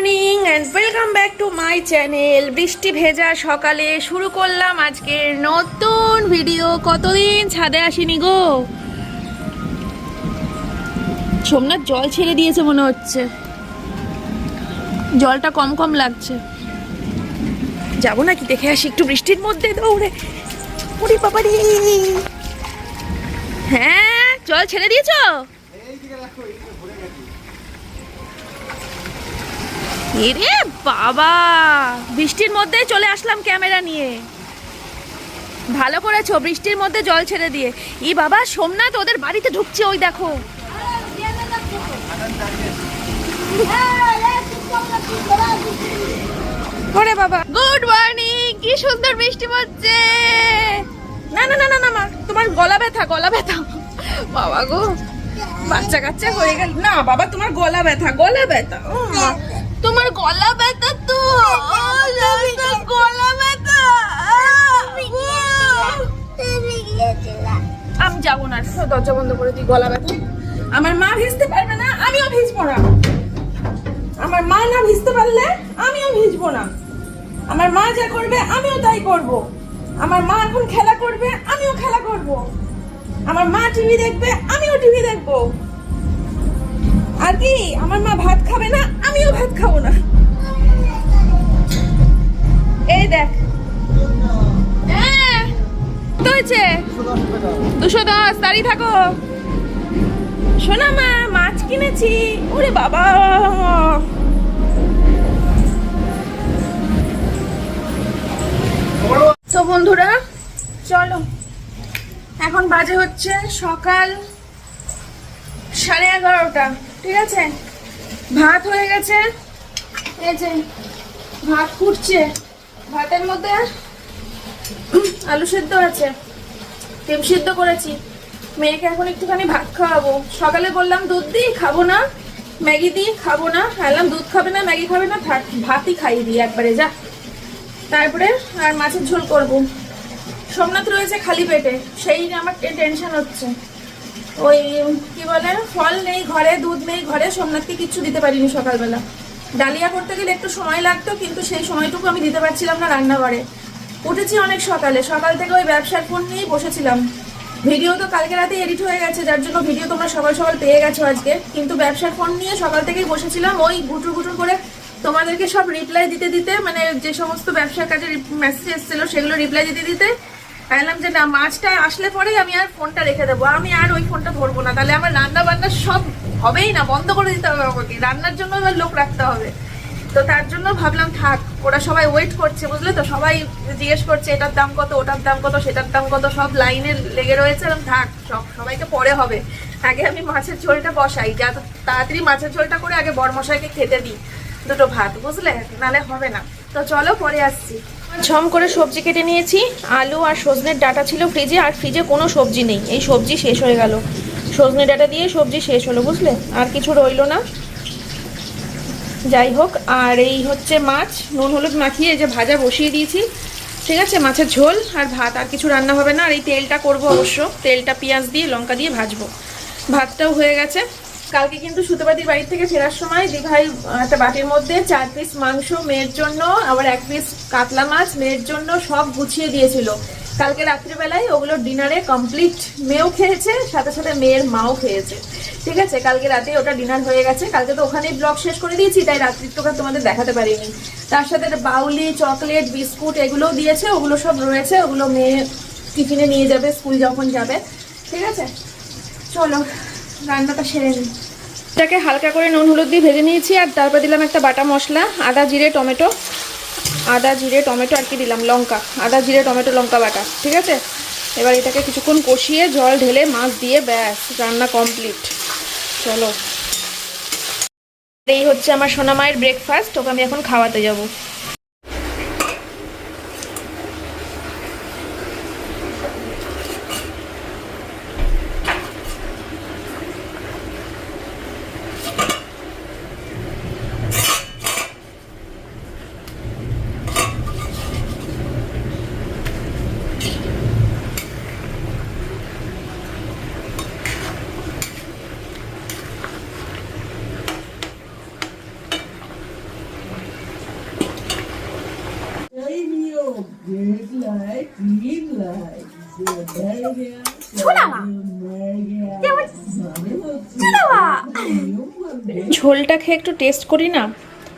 Morning and welcome back to my channel বৃষ্টি ভেজা সকালে শুরু করলাম আজকের নতুন ভিডিও কতদিন ছাদে আসিনি গো? সোমনাথ জল ছেড়ে দিয়েছে মনে হচ্ছে। জলটা কম কম লাগছে। যাব নাকি? দেখে আসি একটু বৃষ্টির মধ্যে দৌড়ে। হ্যাঁ জল ছেড়ে দিয়েছ? এরে বাবা! বৃষ্টির মধ্যেই চলে আসলাম ক্যামেরা নিয়ে। ভালো করেছ, বৃষ্টির মধ্যে জল ছেড়ে দিয়ে। ই বাবা, সোমনাথ ওদের বাড়িতে ঢুকছে ওই দেখো। ওরে বাবা, গুড মর্নিং, কি সুন্দর বৃষ্টি পড়ছে। না না না না না, মা, তোমার গলা ব্যথা গলা ব্যথা। বাবা গো বাচ্চা কাচ্চা হয়ে গেল। না, বাবা, তোমার গলা ব্যথা গলা ব্যথা। তোমার গলা ব্যথা তো। গলা ব্যথা। আমি যাব না দরজা বন্ধ করে দিই, গলা ব্যথা। আমার মা ভিজতে পারবে না, আমিও ভিজবো না। আমার মা না ভিজতে পারলে, আমিও ভিজবো না। আমার মা যা করবে, আমিও তাই করব। আমার মা এখন খেলা করবে, আমিও খেলা করব। আমার মা টিভি দেখবে, আমিও টিভি দেখব। আর কি, আমার মা ভাত খাবে না আমিও ভাত খাব না। এই দেখ। হ্যাঁ দুশো দশ দাঁড়িয়ে থাকো। মাছ কিনেছি। বন্ধুরা, চলো। এখন বাজে হচ্ছে সকাল সাড়ে এগারোটা, ঠিক আছে? ভাত হয়ে গেছে? ভাত ফুটছে। ভাতের মধ্যে আলু সেদ্ধ আছে। ডিম সেদ্ধ করেছি। মেয়েকে এখন একটুখানি ভাত খাওয়াবো। সকালে বললাম, দুধ দিই খাব না। ম্যাগি দিই খাব না। খাইলাম, দুধ খাবে না, ম্যাগি খাবে না ভাতই খাইয়ে দিই একবারে, যা। তারপরে আর মাছের ঝোল করব। সোমনাথ রয়েছে খালি পেটে, সেই নিয়ে আমার টেনশন হচ্ছে। ওই কি বলে ফল নেই ঘরে দুধ নেই ঘরে সোমনাথকে কিচ্ছু দিতে পারিনি সকালবেলা। ডালিয়া করতে গেলে একটু সময় লাগতো কিন্তু সেই সময়টুকু আমি দিতে পারছিলাম না রান্নাঘরে। উঠেছি অনেক সকালে সকাল থেকে ওই ব্যবসার ফোন নিয়েই বসেছিলাম। ভিডিও তো কালকে রাতে এডিট হয়ে গেছে যার জন্য ভিডিও তোমরা সকাল সকাল পেয়ে গেছো আজকে। কিন্তু ব্যবসার ফোন নিয়ে সকাল থেকেই বসেছিলাম ওই গুটুর গুটুর করে তোমাদেরকে সব রিপ্লাই দিতে দিতে মানে যে সমস্ত ব্যবসার কাজে মেসেজ এসেছিল সেগুলো রিপ্লাই দিতে দিতে বললাম যে না, মাছটা আসলে পরেই আমি আর ফোনটা রেখে দেবো। আমি আর ওই ফোনটা ধরবো না। তাহলে আমার রান্না বান্না সব হবেই না? বন্ধ করে দিতে হবে আমাকে। রান্নার জন্য এবার লোক রাখতে হবে। তো তার জন্য ভাবলাম, থাক, ওরা সবাই ওয়েট করছে, বুঝলে তো? সবাই জিজ্ঞেস করছে, এটার দাম কত, ওটার দাম কত, সেটার দাম কত, সব লাইনে লেগে রয়েছে। এবং থাক, সব সবাইকে পরে হবে। আগে আমি মাছের ঝোলটা বসাই, যা তাড়াতাড়ি মাছের ঝোলটা করে আগে বরমশাইকে খেতে দিই দুটো ভাত, বুঝলে? নালে হবে না। তো চলো, পরে আসছি। ছম করে সবজি কেটে নিয়েছি, আলু আর সজনের ডাটা ছিল ফ্রিজে আর ফ্রিজে কোনো সবজি নেই। এই সবজি শেষ হয়ে গেল। সজনে ডাটা দিয়ে সবজি শেষ হলো, বুঝলে? আর কিছু রইল না। যাই হোক, আর এই হচ্ছে মাছ। নুন হলুদ মাখিয়ে যে ভাজা বসিয়ে দিয়েছি। ঠিক আছে? মাছের ঝোল আর ভাত, আর কিছু রান্না হবে না। আর এই তেলটা করব অবশ্য। তেলটা পেঁয়াজ দিয়ে, লঙ্কা দিয়ে ভাজবো। ভাতটাও হয়ে গেছে। কালকে কিন্তু সুতোপাতির বাড়ি থেকে ফেরার সময় দীঘায় একটা বাটির মধ্যে চার পিস মাংস মেয়ের জন্য, আবার এক পিস কাতলা মাছ মেয়ের জন্য সব গুছিয়ে দিয়েছিল। কালকে রাত্রিবেলায় ওগুলো ডিনারে কমপ্লিট মেয়েও খেয়েছে, সাথে সাথে মেয়ের মাও খেয়েছে। ঠিক আছে, কালকে রাতে ওটা ডিনার হয়ে গেছে। কালকে তো ওখানেই ব্লগ শেষ করে দিয়েছি, তাই রাত্রির তোকে তোমাদের দেখাতে পারিনি। তার সাথে বাউলি, চকলেট, বিস্কুট এগুলোও দিয়েছে, ওগুলো সব রয়েছে, ওগুলো মেয়ে টিফিনে নিয়ে যাবে, স্কুল যখন যাবে। ঠিক আছে, চলো। রান্নাটা সেরে নিই এটাকে হালকা করে নুন হলুদ দিয়ে ভেজে নিয়েছি, আর তারপর দিলাম একটা বাটা মশলা, আদা, জিরে, টমেটো। আদা, জিরে, টমেটো আর কি দিলাম? লঙ্কা। আদা, জিরে, টমেটো, লঙ্কা বাটা, ঠিক আছে? এবার এটাকে কিছুক্ষণ কষিয়ে জল ঢেলে মাছ দিয়ে ব্যাস, রান্না কমপ্লিট। চলো। এই হচ্ছে আমার সোনা মায়ের ব্রেকফাস্ট ওকে আমি এখন খাওয়াতে যাব। ঝোলটা খেয়ে একটু টেস্ট করি না?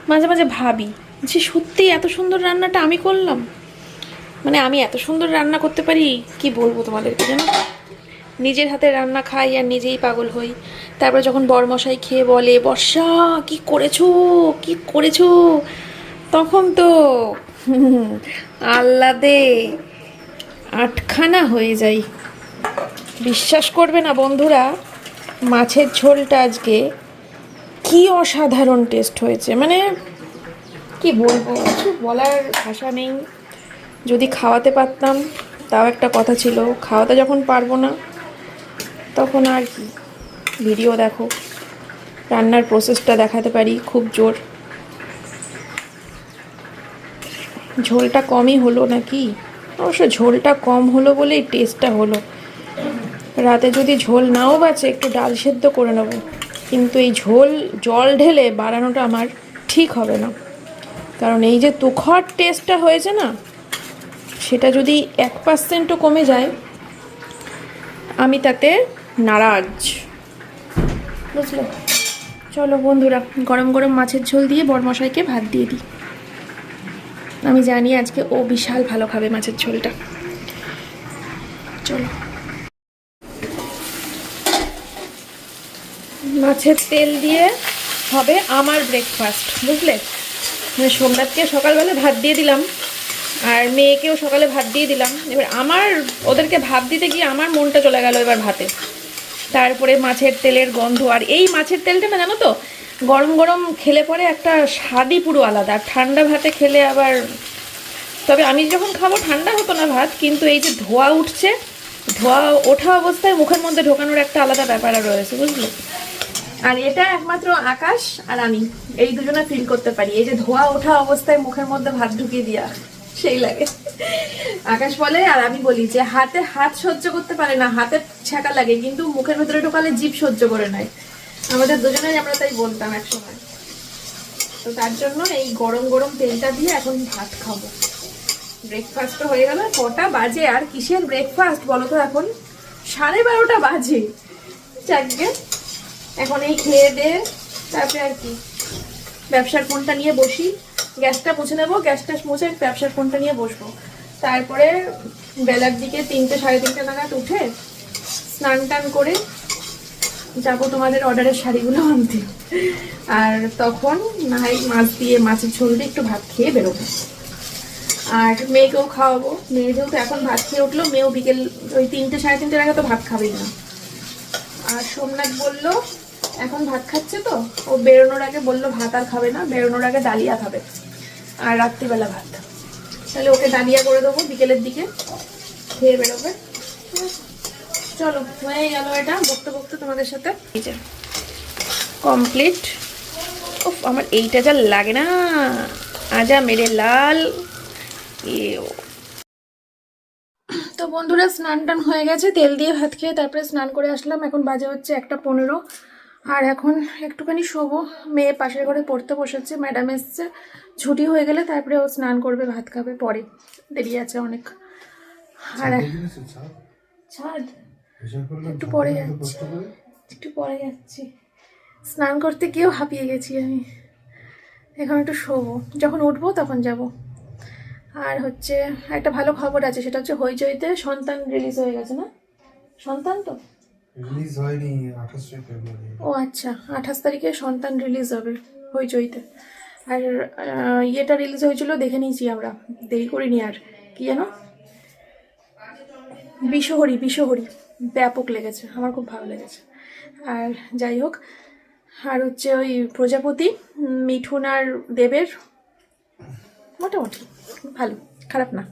মাঝে মাঝে ভাবি যে সত্যি এত সুন্দর রান্নাটা আমি করলাম। মানে আমি এত সুন্দর রান্না করতে পারি কি বলব তোমাদেরকে জানো? নিজের হাতে রান্না খাই আর নিজেই পাগল হই। তারপরে যখন বরমশাই খেয়ে বলে বর্ষা কি করেছ? কি করেছ? তখন তো হুম, আহ্লাদে আটখানা হয়ে যাই। বিশ্বাস করবে না বন্ধুরা মাছের ঝোলটা আজকে কি অসাধারণ টেস্ট হয়েছে। মানে কি বলব, কিছু বলার ভাষা নেই। যদি খাওয়াতে পারতাম, তাও একটা কথা ছিল, খাওয়াতে যখন পারব না, তখন আর কি। ভিডিও দেখো, রান্নার প্রসেসটা দেখাতে পারি, খুব জোর। ঝোলটা কমই হলো নাকি? অবশ্য ঝোলটা কম হলো বলেই টেস্টটা হলো। রাতে যদি ঝোল নাও বাঁচে একটু ডাল সেদ্ধ করে নেব। কিন্তু এই ঝোল, জল ঢেলে বাড়ানোটা আমার ঠিক হবে না। কারণ এই যে তুখর টেস্টটা হয়েছে না, সেটা যদি এক পার্সেন্টও কমে যায়, আমি তাতে নারাজ। বুঝলে? চলো বন্ধুরা, গরম গরম মাছের ঝোল দিয়ে বরমশাইকে ভাত দিয়ে দিই। আমি জানি আজকে ও বিশাল ভালো খাবে মাছের ঝোলটা। চলো। মাছের তেল দিয়ে হবে আমার ব্রেকফাস্ট বুঝলে? মানে সোমনাথকে সকালবেলা ভাত দিয়ে দিলাম, আর মেয়েকেও সকালে ভাত দিয়ে দিলাম। এবার আমার, ওদেরকে ভাত দিতে গিয়ে আমার মনটা চলে গেল এবার ভাতে। তারপরে মাছের তেলের গন্ধ, আর এই মাছের তেলটা না জানো তো, গরম গরম খেলে পরে একটা স্বাদই পুরো আলাদা। আর ঠান্ডা ভাতে খেলে আবার, তবে আমি যখন খাব ঠান্ডা হতো না ভাত, কিন্তু এই যে ধোয়া উঠছে, ধোয়া ওঠা অবস্থায় মুখের মধ্যে ঢোকানোর একটা আলাদা ব্যাপার রয়েছে, বুঝলি? আর এটা একমাত্র আকাশ আর আমি। এই দুজনে ফিল করতে পারি। এই যে ধোয়া ওঠা অবস্থায় মুখের মধ্যে ভাত ঢুকিয়ে দিয়া, সেই লাগে। আকাশ বলে, আর আমি বলি যে হাতে হাত সহ্য করতে পারে না, হাতে ছ্যাঁকা লাগে, কিন্তু মুখের ভেতরে ঢোকালে জিভ সহ্য করে নেয়। আমাদের দুজনেই আমরা তাই বলতাম একসময়। তো তার জন্য এই গরম গরম তেলটা দিয়ে এখন ভাত খাব। ব্রেকফাস্টও হয়ে গেল, কটা বাজে আর কিসের ব্রেকফাস্ট বলো তো এখন? সাড়ে বারোটা বাজে। চারটে এখন এই খেয়ে দে, তারপরে আর কি। ব্যবসার ফোনটা নিয়ে বসি, গ্যাসটা মুছে নেব, গ্যাসটা মুছে ব্যবসার ফোনটা নিয়ে বসবো। তারপরে বেলার দিকে তিনটে, সাড়ে তিনটে নাগাদ উঠে স্নান টান করে যাব তোমাদের অর্ডারের শাড়িগুলো আনতে। আর তখন না হয় মাছ দিয়ে মাছের ঝোল দিয়ে একটু ভাত খেয়ে বেরোবো। আর মেয়েকেও খাওয়াবো। মেয়ে যেহেতু এখন ভাত খেয়ে উঠল, মেয়েও বিকেল ওই তিনটে, সাড়ে তিনটে নাগাদ তো ভাত খাবেই না। আর সোমনাথ বলল এখন ভাত খাচ্ছে তো। ও বেরোনোর আগে বলল ভাত আর খাবে না, বেরোনোর আগে ডালিয়া খাবে। আর রাত্রিবেলা ভাত। তাহলে ওকে ডালিয়া করে দেবো বিকেলের দিকে। খেয়ে বেরোবে। চলো, হয়ে গেল এটা। বকতে বকতে তোমাদের সাথে। কমপ্লিট উফ, আমার এইটা যা লাগে না। আজা মেরে লাল। তো বন্ধুরা, স্নান টান হয়ে গেছে। তেল দিয়ে ভাত খেয়ে তারপরে স্নান করে আসলাম। এখন বাজে হচ্ছে একটা পনেরো। আর এখন একটুখানি শোবো। মেয়ে পাশের ঘরে পড়তে বসেছে ম্যাডাম এসছে। ছুটি হয়ে গেলে তারপরে ও স্নান করবে ভাত খাবে পরে। দেরি আছে অনেক। আর ছাদ একটু পরে যাচ্ছি। একটু পরে যাচ্ছি। স্নান করতে গিয়েও হাঁপিয়ে গেছি আমি। এখন একটু শোবো। যখন উঠবো তখন যাব। আর হচ্ছে একটা ভালো খবর আছে সেটা হচ্ছে হইচইতে সন্তান রিলিজ হয়ে গেছে না? সন্তান তো? রিলিজ হয়নি আঠাশে ফেব্রুয়ারি ও আচ্ছা আঠাশ তারিখে সন্তান রিলিজ হবে হই হইচইতে। আর ইয়েটা রিলিজ হয়েছিল, দেখে নিয়েছি আমরা। দেরি করিনি আর, কি যেন? বিশ্বহরি বিশ্বহরি ব্যাপক লেগেছে, আমার খুব ভালো লেগেছে। আর যাই হোক, আর হচ্ছে ওই প্রজাপতি, মিঠুন আর দেবের, মোটামুটি, ভালো, খারাপ না।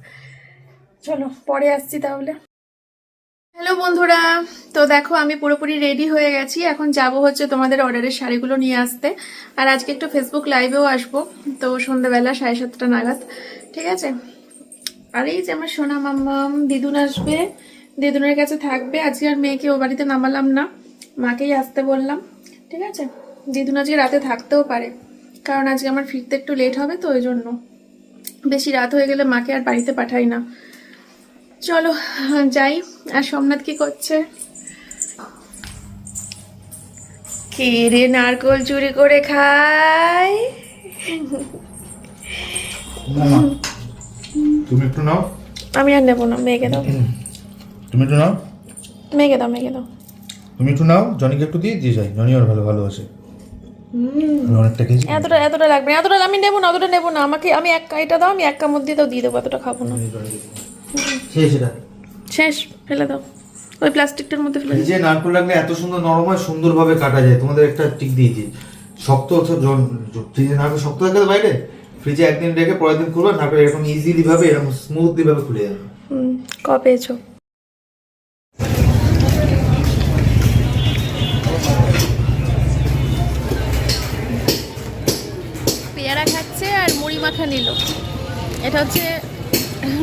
চলো, পরে আসছি তাহলে। হ্যালো বন্ধুরা, তো দেখো আমি পুরোপুরি রেডি হয়ে গেছি। এখন যাব হচ্ছে তোমাদের অর্ডারের শাড়িগুলো নিয়ে আসতে। আর আজকে একটু ফেসবুক লাইভেও আসব, তো সন্ধ্যাবেলা সাড়ে সাতটা নাগাদ, ঠিক আছে? আর এই যে আমার সোনা মাম্মাম, দিদুন আসবে, দিদুনের কাছে থাকবে। আজকে আর মেয়েকে ও বাড়িতে নামালাম না, মাকেই আসতে বললাম, ঠিক আছে? দিদুন আজকে রাতে থাকতেও পারে, কারণ আজকে আমার ফিরতে একটু লেট হবে, তো ওই জন্য। বেশি রাত হয়ে গেলে মাকে আর বাড়িতে পাঠাই না। চলো যাই। আর সোমনাথ কি করছে? কে রে নারকল চুরি করে খায়? তুমি একটু নাও। আমি আর নেব না মেয়েকে দাও। তুমি একটু নাও। মেয়েকে দাও মেয়েকে দাও। তুমি একটু নাও জনিকে একটু দিয়ে দিয়ে যাই। জনি আর ভালো অনেকটা খেয়েছি। এতটা এতটা লাগবে এতটা আমি নেব না অতটা নেব না। আমাকে আমি এক এটা দাও আমি এক কামড় দিয়ে দাও দিয়ে দেবো এতটা খাব না। সেই সেটা শেষ ফেলে দাও। ওই প্লাস্টিকটার মধ্যে ফেলে ফ্রিজে নারকল লাগলে এত সুন্দর নরম হয় সুন্দরভাবে কাটা যায়। তোমাদের একটা টিক দিয়েছি শক্ত হচ্ছে ফ্রিজে নারকল শক্ত থাকে তো বাইরে? ফ্রিজে একদিন রেখে পরের দিন খুলবে নারকল এরকম ইজিলি ভাবে এরকম স্মুথলি ভাবে খুলে যাবে। হুম ক পেয়েছ পেয়ারা খাচ্ছে আর মুড়ি মাখা নিল। এটা হচ্ছে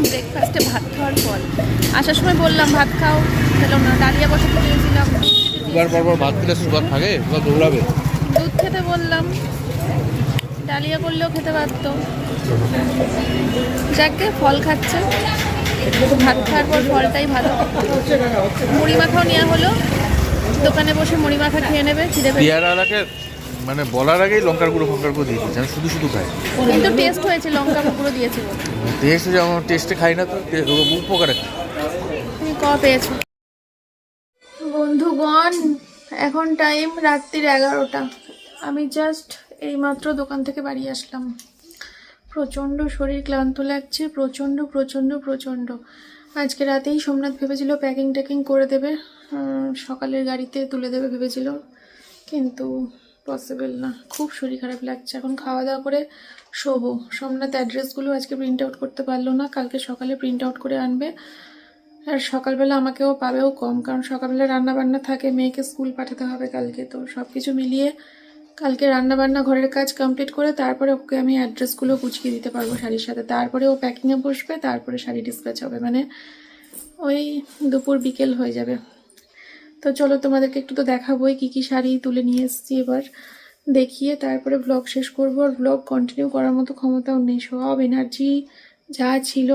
ব্রেকফাস্টে ভাত খাওয়ার পর। আসার সময় বললাম ভাত খাও খেলাম না। ডালিয়া বসাতে দিয়েছিলাম দুবার পর পর ভাত খেলে সুগার থাকে বা দৌড়াবে। দুধ খেতে বললাম। ডালিয়া করলেও খেতে পারত। যাকে ফল খাচ্ছে ভাত খাওয়ার পর ফলটাই ভালো। মুড়ি মাখাও নেওয়া হলো। দোকানে বসে মুড়ি মাখা খেয়ে নেবে খিদে পেয়ে মানে বলার আগেই লঙ্কার গুঁড়ো ফঙ্কার গুঁড়ো দিয়ে দিচ্ছি আমি শুধু শুধু খাই। কিন্তু টেস্ট হয়েছে লঙ্কা গুঁড়ো দিয়েছে। টেস্ট যেমন টেস্টে খাই না তো উপকারে তুমি ক পেয়েছ? বন্ধুগণ এখন টাইম রাত্রির এগারোটা। আমি জাস্ট এইমাত্র দোকান থেকে বাড়ি আসলাম। প্রচণ্ড শরীর ক্লান্ত লাগছে প্রচণ্ড প্রচণ্ড প্রচণ্ড। আজকে রাতেই সোমনাথ ভেবেছিল প্যাকিং ট্যাকিং করে দেবে। সকালের গাড়িতে তুলে দেবে ভেবেছিল। কিন্তু পসিবল না। খুব শরীর খারাপ লাগছে। এখন খাওয়া দাওয়া করে শোবো। সোমনাথ অ্যাড্রেসগুলো আজকে প্রিন্ট আউট করতে পারল না। কালকে সকালে প্রিন্ট আউট করে আনবে। আর সকালবেলা আমাকেও পাবেও কম, কারণ সকালবেলা রান্না বান্না থাকে। মেয়েকে স্কুল পাঠাতে হবে কালকে। তো সব কিছু মিলিয়ে কালকে রান্না বান্না ঘরের কাজ কমপ্লিট করে তারপরে ওকে আমি অ্যাড্রেসগুলো গুছিয়ে দিতে পারব শাড়ির সাথে। তারপরে ও প্যাকিংয়ে বসবে, তারপরে শাড়ি ডিসপ্যাচ হবে। মানে ওই দুপুর বিকেল হয়ে যাবে। তো চলো তোমাদেরকে একটু তো দেখাবোই কী কী শাড়ি তুলে নিয়ে এসেছি এবার। দেখিয়ে তারপরে ব্লগ শেষ করব। আর ব্লগ কন্টিনিউ করার মতো ক্ষমতাও নেই। সব এনার্জি যা ছিল,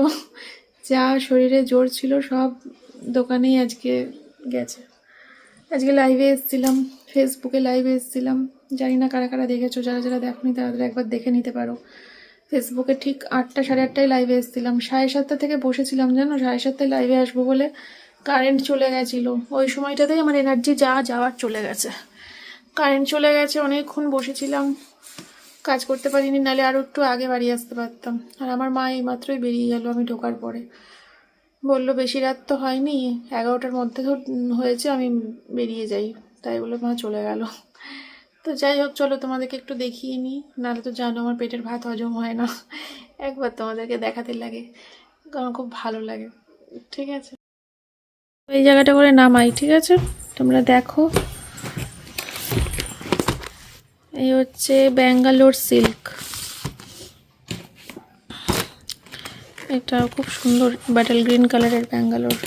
যা শরীরে জোর ছিল, সব দোকানেই আজকে গেছে। আজকে লাইভে এসেছিলাম ফেসবুকে লাইভে এসেছিলাম। জানি না কারা কারা দেখেছ, যারা যারা দেখোনি তারা একবার দেখে নিতে পারো। ফেসবুকে ঠিক আটটা সাড়ে আটটায় লাইভে এসেছিলাম। সাড়ে সাতটা থেকে বসেছিলাম, জানো? সাড়ে সাতটায় লাইভে আসব বলে কারেন্ট চলে গেছিল। ওই সময়টাতেই আমার এনার্জি যা যাওয়ার চলে গেছে। কারেন্ট চলে গেছে, অনেকক্ষণ বসেছিলাম। কাজ করতে পারিনি নালে আরও একটু আগে বাড়ি আসতে পারতাম। আর আমার মা এইমাত্রই বেরিয়ে গেল আমি ঢোকার পরে। বলল, বেশি রাত তো হয়নি, এগারোটার মধ্যে তো হয়েছে, আমি বেরিয়ে যাই। তাই বলে মা চলে গেল। তো যাই হোক, চলো তোমাদেরকে একটু দেখিয়ে নিই। নাহলে তো জানো আমার পেটের ভাত হজম হয় না। একবার তোমাদেরকে দেখাতে লাগে কারণ খুব ভালো লাগে। ঠিক আছে? এই জায়গাটা করে নামাই, ঠিক আছে? তোমরা দেখো। এই হচ্ছে ব্যাঙ্গালোর সিল্ক। এটা খুব সুন্দর ব্যাটেল গ্রিন কালারের ব্যাঙ্গালোর।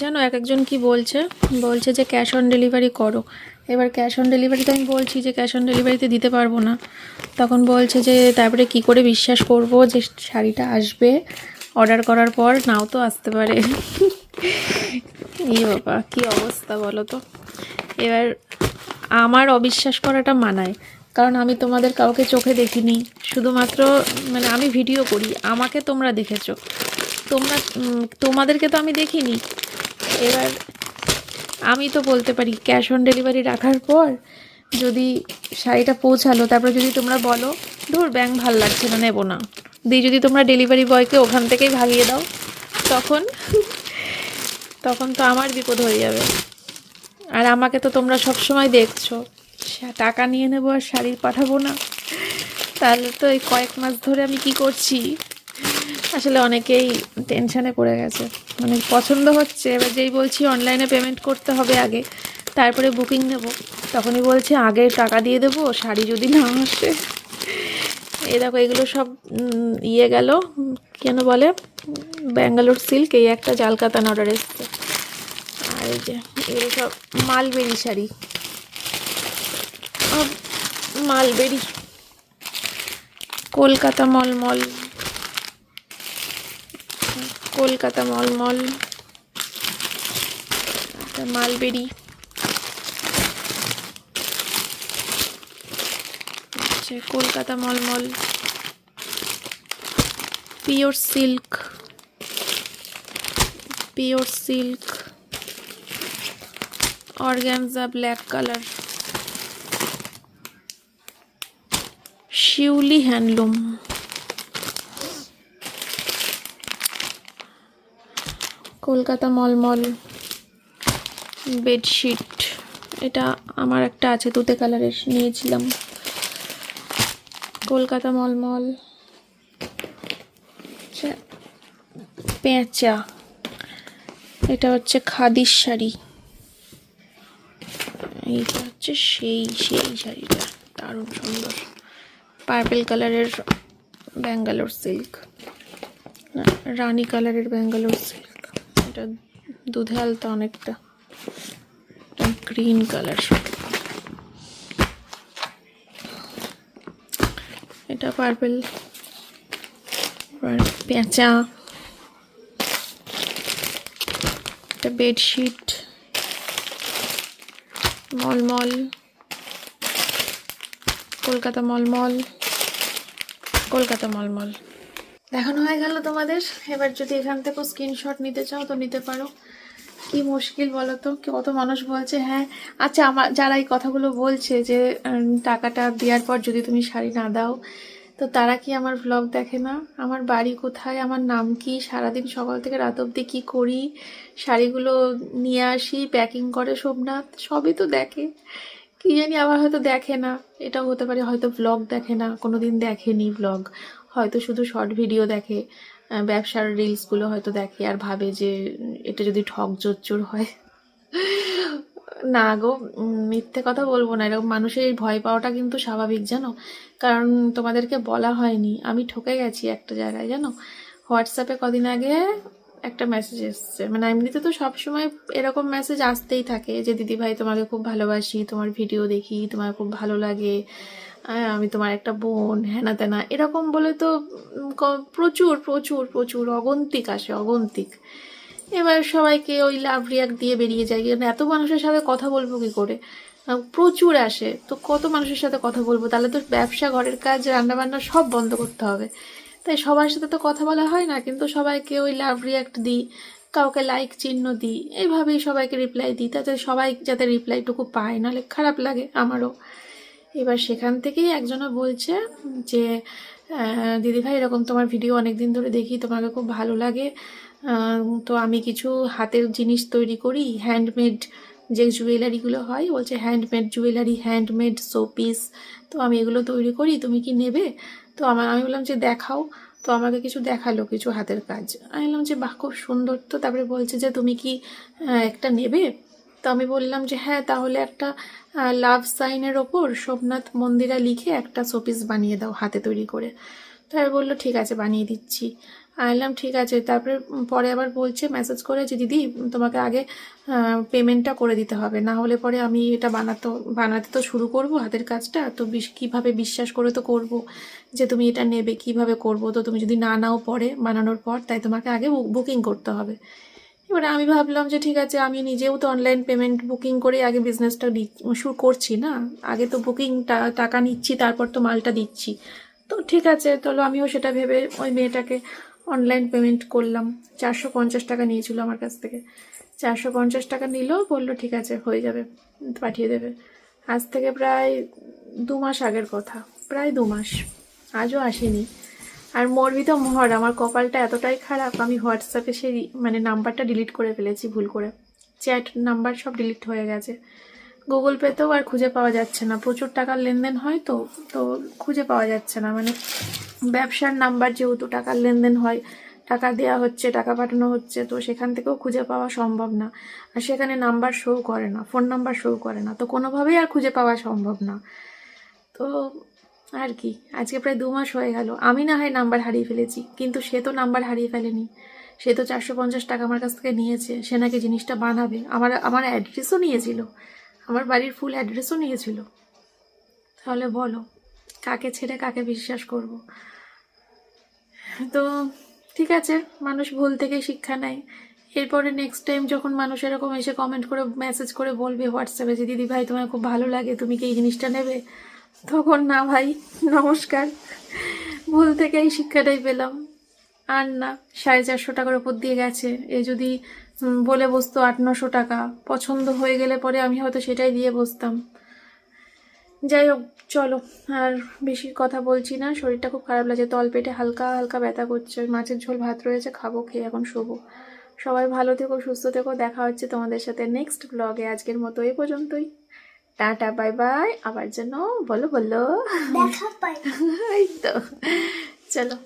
জানো এক একজন কি বলছে? বলছে যে ক্যাশ অন ডেলিভারি করো। এবার ক্যাশ অন ডেলিভারি তো আমি বলছি যে ক্যাশ অন ডেলিভারিতে দিতে পারব না। তখন বলছে যে, তারপরে কি করে বিশ্বাস করব যে শাড়িটা আসবে? অর্ডার করার পর নাও তো আসতে পারে। ই বাবা, কি অবস্থা বলো তো? এবার আমার অবিশ্বাস করাটা মানায়। কারণ আমি তোমাদের কাউকে চোখে দেখিনি। শুধুমাত্র মানে আমি ভিডিও করি, আমাকে তোমরা দেখেছ। তোমরা তোমাদেরকে তো আমি দেখিনি। এবার আমি তো বলতে পারি ক্যাশ অন ডেলিভারি রাখার পর যদি শাড়িটা পৌঁছালো, তারপরে যদি তোমরা বলো, ধর ব্যাংক ভালো লাগছে না, নেব না। দিয়ে যদি তোমরা ডেলিভারি বয়কে ওখান থেকেই ভাগিয়ে দাও, তখন তখন তো আমার বিপদ হয়ে যাবে। আর আমাকে তো তোমরা সব সময় দেখছ টাকা নিয়ে নেব আর শাড়ি পাঠাবো না। তাহলে তো এই কয়েক মাস ধরে আমি কি করছি? আসলে অনেকেই টেনশানে পড়ে গেছে। মানে পছন্দ হচ্ছে, এবার যেই বলছি অনলাইনে পেমেন্ট করতে হবে আগে, তারপরে বুকিং নেব। তখনই বলছে আগে টাকা দিয়ে দেবো, শাড়ি যদি না আসে। এই দেখো, এগুলো সব ইয়ে গেল, কেন বলে? ব্যাঙ্গালোর সিল্ক, এই একটা জালকাতান অর্ডার এসছে। আর এই যে, এগুলো সব mulberry sari. Mulberry. Kolkata মলমল। Kolkata মলমল। Mulberry. হচ্ছে Kolkata মলমল pure silk. Pure silk. Organza black colour. শিউলি হ্যান্ডলুম। কলকাতা মলমল বেডশিট। এটা আমার একটা আছে, তুতে কালারের, নিয়েছিলাম। কলকাতা মলমল। হচ্ছে পেঁচা। এটা হচ্ছে খাদির শাড়ি। এইটা হচ্ছে সেই সেই শাড়িটা। দারুণ সুন্দর। পার্পেল কালারের ব্যাঙ্গালোর সিল্ক রানী কালারের ব্যাঙ্গালোর সিল্ক এটা দুধে আলতা অনেকটা। গ্রিন কালার এটা পার্পেল পেঁচা, একটা বেডশিট, মলমল, কলকাতা মলমল কলকাতা মলমল। দেখানো হয়ে গেল তোমাদের। এবার যদি এখান থেকে স্ক্রিনশট নিতে চাও তো নিতে পারো। কি মুশকিল বলো তো কত মানুষ বলছে হ্যাঁ আচ্ছা আমার, যারা এই কথাগুলো বলছে যে টাকাটা দেওয়ার পর যদি তুমি শাড়ি না দাও, তো তারা কি আমার ভ্লগ দেখে না? আমার বাড়ি কোথায়? আমার নাম কি? সারাদিন সকাল থেকে রাত অবধি কী করি? শাড়িগুলো নিয়ে আসি প্যাকিং করে সোমনাথ, সবই তো দেখে। কি জানি আবার হয়তো দেখে না। এটাও হতে পারে হয়তো ব্লগ দেখে না কোনো দিন দেখেনি ব্লগ হয়তো শুধু শর্ট ভিডিও দেখে। ব্যবসার রিলসগুলো হয়তো দেখে আর ভাবে যে এটা যদি ঠক জোচ্চোর হয়। না গো মিথ্যে কথা বলব না। এরকম মানুষের এই ভয় পাওয়াটা কিন্তু স্বাভাবিক, জানো? কারণ তোমাদেরকে বলা হয়নি। আমি ঠকে গেছি একটা জায়গায়, জানো? হোয়াটসঅ্যাপে কদিন আগে একটা মেসেজ এসছে। মানে এমনিতে তো সবসময় এরকম মেসেজ আসতেই থাকে যে দিদি ভাই তোমাকে খুব ভালোবাসি, তোমার ভিডিও দেখি, তোমার খুব ভালো লাগে। আমি তোমার একটা বোন হ্যানা তেনা, এরকম বলে তো প্রচুর প্রচুর প্রচুর অগন্তিক আসে, অগন্তিক। এবার সবাইকে ওই লাভ রিয়াক্ট দিয়ে বেরিয়ে যায় কারণ এত মানুষের সাথে কথা বলব কি করে? প্রচুর আসে, তো কত মানুষের সাথে কথা বলব? তাহলে তো ব্যবসা, ঘরের কাজ, রান্নাবান্না সব বন্ধ করতে হবে। তাই সবার সাথে তো কথা বলা হয় না, কিন্তু সবাইকে ওই লাভ রিয়াক্ট দিই, কাউকে লাইক চিহ্ন দিই এইভাবেই সবাইকে রিপ্লাই দিই, তাতে সবাই যাতে রিপ্লাইটুকু পায়, নাহলে খারাপ লাগে আমারও। এবার সেখান থেকেই একজনা বলছে যে দিদিভাই, এরকম তোমার ভিডিও অনেক দিন ধরে দেখি, তোমাকে খুব ভালো লাগে। তো আমি কিছু হাতের জিনিস তৈরি করি হ্যান্ডমেড যে জুয়েলারিগুলো হয়, বলছে হ্যান্ডমেড জুয়েলারি হ্যান্ডমেড শোপিস তো আমি এগুলো তৈরি করি, তুমি কি নেবে? তো আমার আমি বললাম যে, দেখাও। তো আমাকে কিছু দেখাল, কিছু হাতের কাজ। আমি বললাম যে, বাহ, খুব সুন্দর। তো তারপরে বলছে যে, তুমি কি একটা নেবে? তো আমি বললাম যে হ্যাঁ তাহলে একটা লাভ সাইনের ওপর সোমনাথ মন্দিরা লিখে একটা শোপিস বানিয়ে দাও হাতে তৈরি করে। তারপরে বলল, ঠিক আছে, বানিয়ে দিচ্ছি। আনলাম ঠিক আছে। তারপরে পরে আবার বলছে মেসেজ করে যে, দিদি, তোমাকে আগে পেমেন্টটা করে দিতে হবে। না হলে পরে আমি এটা বানাতো, বানাতে তো শুরু করব হাতের কাজটা। তো কীভাবে বিশ্বাস করে তো করব যে, তুমি এটা নেবে, কীভাবে করব? তো তুমি যদি না নাও পরে বানানোর পর, তাই তোমাকে আগে বুকিং করতে হবে। এবারে আমি ভাবলাম যে ঠিক আছে আমি নিজেও তো অনলাইন পেমেন্ট বুকিং করে আগে বিজনেসটা শুরু করছি না? আগে তো বুকিং টাকা নিচ্ছি, তারপর তো মালটা দিচ্ছি। তো ঠিক আছে, তাহলে আমিও সেটা ভেবে ওই মেয়েটাকে অনলাইন পেমেন্ট করলাম। চারশো পঞ্চাশ টাকা নিয়েছিল আমার কাছ থেকে। চারশো পঞ্চাশ টাকা নিল, বলল, ঠিক আছে, হয়ে যাবে, পাঠিয়ে দেবে। আজ থেকে প্রায় দু মাস আগের কথা, প্রায় দু মাস, আজও আসেনি। আর মরবি তো মহর, আমার কপালটা এতটাই খারাপ, আমি হোয়াটসঅ্যাপে সেই মানে নাম্বারটা ডিলিট করে ফেলেছি ভুল করে। চ্যাট নাম্বার সব ডিলিট হয়ে গেছে। গুগল পেতেও আর খুঁজে পাওয়া যাচ্ছে না। প্রচুর টাকার লেনদেন হয় তো তো খুঁজে পাওয়া যাচ্ছে না। মানে ব্যবসার নাম্বার যেহেতু টাকার লেনদেন হয়, টাকা দেওয়া হচ্ছে, টাকা পাঠানো হচ্ছে, তো সেখান থেকেও খুঁজে পাওয়া সম্ভব না। আর সেখানে নাম্বার শো করে না ফোন নাম্বার শো করে না। তো কোনোভাবেই আর খুঁজে পাওয়া সম্ভব না। তো আর কি? আজকে প্রায় দু মাস হয়ে গেল। আমি না হয় নাম্বার হারিয়ে ফেলেছি, কিন্তু সে তো নাম্বার হারিয়ে ফেলেনি। সে তো চারশো পঞ্চাশ টাকা আমার কাছ থেকে নিয়েছে, সে নাকি জিনিসটা বানাবে। আমার আমার অ্যাড্রেসও নিয়েছিল। আমার বাড়ির ফুল অ্যাড্রেসও নিয়েছিল। তাহলে বলো, কাকে ছেড়ে কাকে বিশ্বাস করব? তো ঠিক আছে, মানুষ ভুল থেকে শিক্ষা নেয়। এরপরে নেক্সট টাইম যখন মানুষ এরকম এসে কমেন্ট করে মেসেজ করে বলবে হোয়াটসঅ্যাপে যে দিদি ভাই তোমার খুব ভালো লাগে, তুমি কি এই জিনিসটা নেবে? তখন না ভাই, নমস্কার। ভুল থেকে এই শিক্ষাটাই পেলাম। আর না, সাড়ে চারশো টাকার উপর দিয়ে গেছে। এ যদি বলে বসতো আট, নশো টাকা, পছন্দ হয়ে গেলে পরে আমি হয়তো সেটাই দিয়ে বসতাম। যাই হোক, চলো। আর বেশি কথা বলছি না, শরীরটা খুব খারাপ লাগছে। তল পেটে হালকা হালকা ব্যথা করছে। মাছের ঝোল, ভাত রয়েছে, খাব, খেয়ে এখন শোবো। সবাই ভালো থেকো, সুস্থ থেকো। দেখা হচ্ছে তোমাদের সাথে নেক্সট ব্লগে আজকের মতো এই পর্যন্তই। Tata bye bye. আবার যেন বলো বলো। দেখা পাই তো। চলো।